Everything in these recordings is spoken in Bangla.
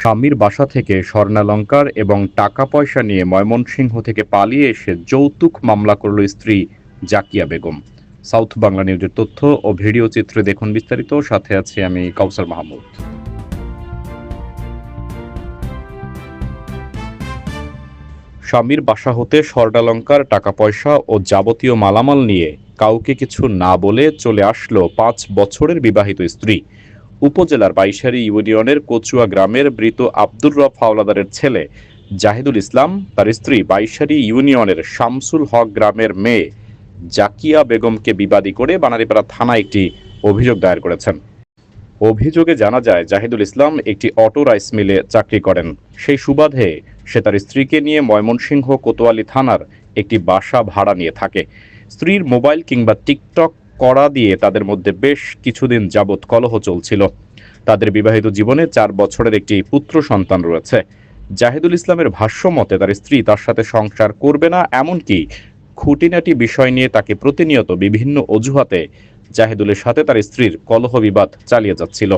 স্বামীর বাসা থেকে স্বর্ণালঙ্কার এবং টাকা পয়সা নিয়ে ময়মনসিংহ থেকে পালিয়ে এসে যৌতুক মামলা করল স্ত্রী জাকিয়া বেগম। সাউথ বাংলা নিউজের তথ্য ও ভিডিও চিত্রে দেখুন বিস্তারিত। সাথে আছি আমি কাউসার মাহমুদ। স্বামীর বাসা হতে স্বর্ণালঙ্কার টাকা পয়সা ও যাবতীয় মালামাল নিয়ে কাউকে কিছু না বলে চলে আসলো পাঁচ বছরের বিবাহিত স্ত্রী। উপজেলার বাইশারি ইউনিয়নের কচুয়া গ্রামের মৃত আব্দুর রব হাওলাদারের ছেলে জাহিদুল ইসলাম, তার স্ত্রী বাইশারি ইউনিয়নের শামসুল হক গ্রামের মেয়ে জাকিয়া বেগমকে বিবাদী করে বানারীপাড়া থানায় একটি অভিযোগ দায়ের করেছেন। অভিযোগে জানা যায়, জাহিদুল ইসলাম একটি অটো রাইস মিলে চাকরি করেন। সেই সুবাদে সে তার স্ত্রীকে নিয়ে ময়মনসিংহ কোতোয়ালি থানার একটি বাসা ভাড়া নিয়ে থাকে। স্ত্রীর মোবাইল কিংবা টিকটক করা দিয়ে তাদের মধ্যে বেশ কিছুদিন যাবৎ কলহ চলছিল। তাদের বিবাহিত জীবনে চার বছরের একটি পুত্র সন্তান রয়েছে। জাহিদুল ইসলামের ভাষ্য মতে, তার স্ত্রী তার সাথে সংসার করবে না, এমনকি খুঁটিনাটি বিষয় নিয়ে তাকে প্রতিনিয়ত বিভিন্ন অজুহাতে জাহিদুলের সাথে তার স্ত্রীর কলহ বিবাদ চালিয়ে যাচ্ছিল।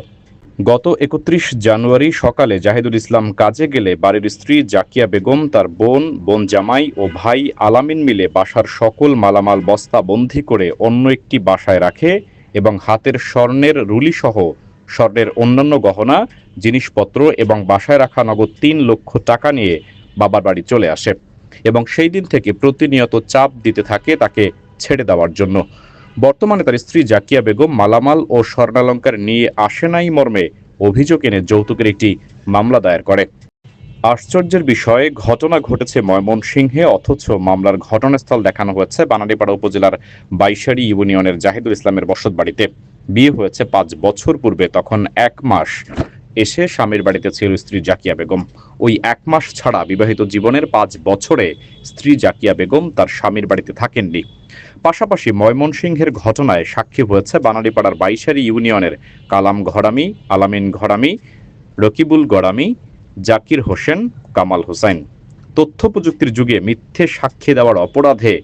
গত একত্রিশ জানুয়ারি সকালে জাহিদুল ইসলাম কাজে গেলে বাড়ির স্ত্রী জাকিয়া বেগম, তার বোন বোন জামাই ও ভাই আলামিন মিলে বাসার সকল মালামাল বস্তা বন্দি করে অন্য একটি বাসায় রাখে এবং হাতের স্বর্ণের রুলি সহ স্বর্ণের অন্যান্য গহনা, জিনিসপত্র এবং বাসায় রাখা নগদ তিন লক্ষ টাকা নিয়ে বাবার বাড়ি চলে আসে এবং সেই দিন থেকে প্রতিনিয়ত চাপ দিতে থাকে তাকে ছেড়ে দেওয়ার জন্য। বর্তমানে তার স্ত্রী জাকিয়া বেগম মালামাল ও স্বর্ণালঙ্কার নিয়ে আসে নাই মর্মে অভিযোগ এনে যৌতুকের একটি মামলা দায়ের করে। আশ্চর্যের বিষয়ে ঘটনা ঘটেছে ময়মনসিংহে, অথচ মামলার ঘটনাস্থল দেখানো হয়েছে বানারীপাড়া উপজেলার বাইশারি ইউনিয়নের জাহিদুল ইসলামের বসতবাড়িতে। বিয়ে হয়েছে পাঁচ বছর পূর্বে, তখন এক মাস। এসে স্বামীর বাড়িতে ছিল স্ত্রী জাকিয়া বেগম। ওই এক মাস ছাড়া বিবাহিত জীবনের পাঁচ বছরে স্ত্রী জাকিয়া বেগম তার স্বামীর বাড়িতে থাকেননি। পাশাপাশি ময়মনসিংহের ঘটনায় সাক্ষী হয়েছে বানারীপাড়ার বাইশারি ইউনিয়নের কালাম ঘরামি, আলামিন ঘরামি, রকিবুল গড়ামি জাকির হোসেন, কামাল হোসেন। তথ্য প্রযুক্তির যুগে মিথ্যে সাক্ষী দেওয়ার অপরাধে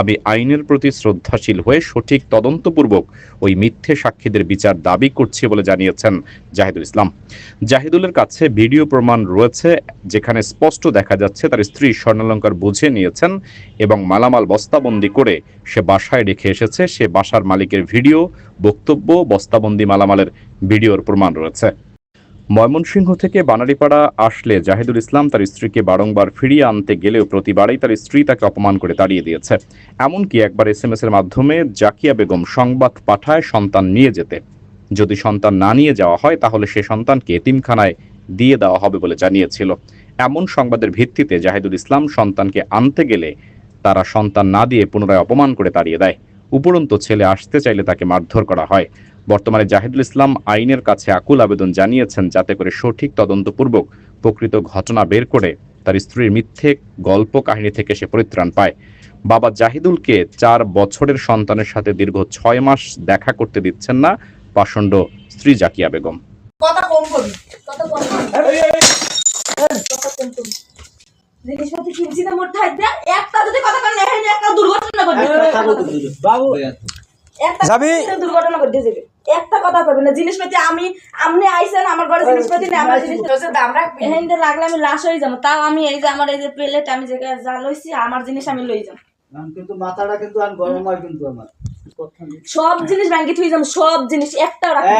আমি আইনের প্রতি শ্রদ্ধাশীল হয়ে সঠিক তদন্তপূর্বক ওই মিথ্যে সাক্ষীদের বিচার দাবি করছি বলে জানিয়েছেন জাহিদুল ইসলাম। জাহিদুলের কাছে ভিডিও প্রমাণ রয়েছে, যেখানে স্পষ্ট দেখা যাচ্ছে তার স্ত্রী স্বর্ণালঙ্কার বুঝে নিয়েছেন এবং মালামাল বস্তাবন্দি করে সে বাসায় রেখে এসেছে। সে বাসার মালিকের ভিডিও, বক্তব্য, বস্তাবন্দি মালামালের ভিডিওর প্রমাণ রয়েছে। ময়মনসিংহ থেকে বানারীপাড়া আসলে জাহিদুল ইসলাম তার স্ত্রীকে বারংবার ফিরিয়ে আনতে গেলেও প্রতিবারই তার স্ত্রী তাকে অপমান করে তাড়িয়ে দিয়েছে। এমনকি একবার এস এম এর মাধ্যমে জাকিয়া বেগম সংবাদ পাঠায় সন্তান নিয়ে যেতে। যদি সন্তান না নিয়ে যাওয়া হয়, তাহলে সে সন্তানকে এতিমখানায় দিয়ে দেওয়া হবে বলে জানিয়েছিল। এমন সংবাদের ভিত্তিতে জাহিদুল ইসলাম সন্তানকে আনতে গেলে তারা সন্তান না দিয়ে পুনরায় অপমান করে তাড়িয়ে দেয়। উপরন্ত ছেলে আসতে চাইলে তাকে মারধর করা হয়। বর্তমানে জাহিদুল ইসলাম আইনের কাছে আকুল আবেদন জানিয়েছেন যাতে করে সঠিক তদন্তপূর্বক প্রকৃত ঘটনা বের করে তার স্ত্রীর মিথ্যে গল্প কাহিনী থেকে সে পরিত্রাণ পায়। বাবা জাহিদুলকে চার বছরের সন্তানের সাথে দীর্ঘ ছয় মাস দেখা করতে দিচ্ছেন না পাষণ্ড স্ত্রী জাকিয়া বেগম। কথা কম করবি কথা কম করবি কথা কম করবি জিনিসপত্র কিনছি না মোট ঠাই দেখ একটা যদি কথা কানে একটা দুর্ঘটনা ঘটবে যাবি? দুর্ঘটনা ঘটে যাবে। একটা কথা কইবে না জিনিসপাতি আমি আপনি আইছেন আমার ঘরে জিনিসপাতি নেই আমার জিনিস দাম রাখবি। এখান লাগলে আমি লাশ হয়ে যাব। তাও আমি এই যে আমার এই যে প্লেট আমি যে যা লইছি আমার জিনিস আমি লই যাব। আমি কিন্তু মাথাটা কিন্তু আর গরম হয় কিন্তু আমার। সব জিনিস ব্যাংকে থুই যাব সব জিনিস একটাও রাখব।